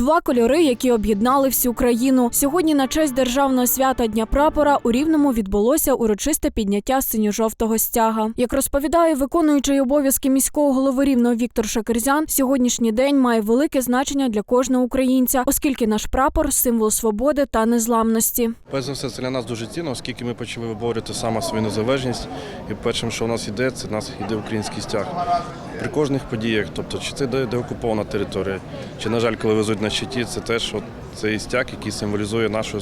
Два кольори, які об'єднали всю країну. Сьогодні на честь державного свята Дня прапора у Рівному відбулося урочисте підняття синьо-жовтого стяга. Як розповідає виконуючий обов'язки міського голови Рівного Віктор Шакерзян, сьогоднішній день має велике значення для кожного українця, оскільки наш прапор символ свободи та незламності. Перш за все, це для нас дуже цінно, оскільки ми почали виборювати саме свою незалежність. І першим, що у нас йде, це в нас йде український стяг. При кожних подіях, тобто чи це де окупована територія, чи, на жаль, коли везуть на щиті, це теж от цей стяг, який символізує нашу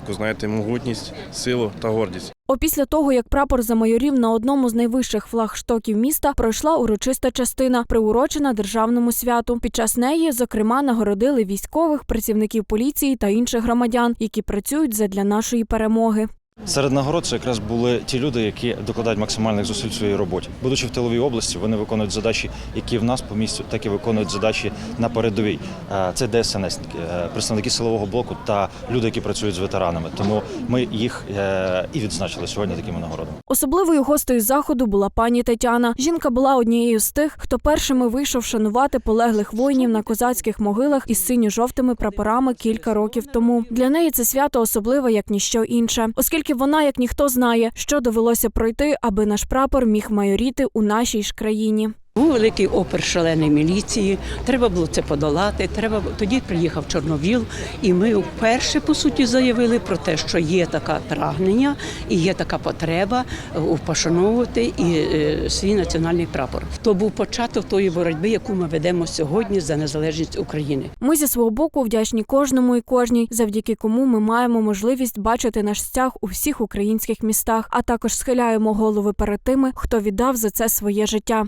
таку, знаєте, могутність, силу та гордість. Опісля того, як прапор замайорів на одному з найвищих флагштоків міста, пройшла урочиста частина, приурочена державному святу. Під час неї, зокрема, нагородили військових, працівників поліції та інших громадян, які працюють задля нашої перемоги. Серед нагород це якраз були ті люди, які докладають максимальних зусиль в своїй роботі. Будучи в тиловій області, вони виконують задачі, які в нас по місцю, так і виконують задачі на передовій. Е, Це ДСНСники, е, представники силового блоку та люди, які працюють з ветеранами. Тому ми їх е, і відзначили сьогодні такими нагородами. Особливою гостею заходу була пані Тетяна. Жінка була однією з тих, хто першими вийшов шанувати полеглих воїнів на козацьких могилах із синьо-жовтими прапорами кілька років тому. Для неї це свято особливе, як ніщо інше, оскільки вона, як ніхто, знає, що довелося пройти, аби наш прапор міг майоріти у нашій ж країні. Був великий опер шаленої міліції. Треба було це подолати. Треба тоді приїхав Чорновіл, і ми вперше по суті заявили про те, що є така прагнення і є така потреба е, впошановувати і е, свій національний прапор. То був початок тої боротьби, яку ми ведемо сьогодні за незалежність України. Ми зі свого боку вдячні кожному і кожній, завдяки кому ми маємо можливість бачити наш стяг у всіх українських містах, а також схиляємо голови перед тими, хто віддав за це своє життя.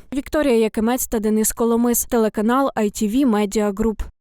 Вікторія Якимець та Денис Коломис, телеканал ITV Media Group.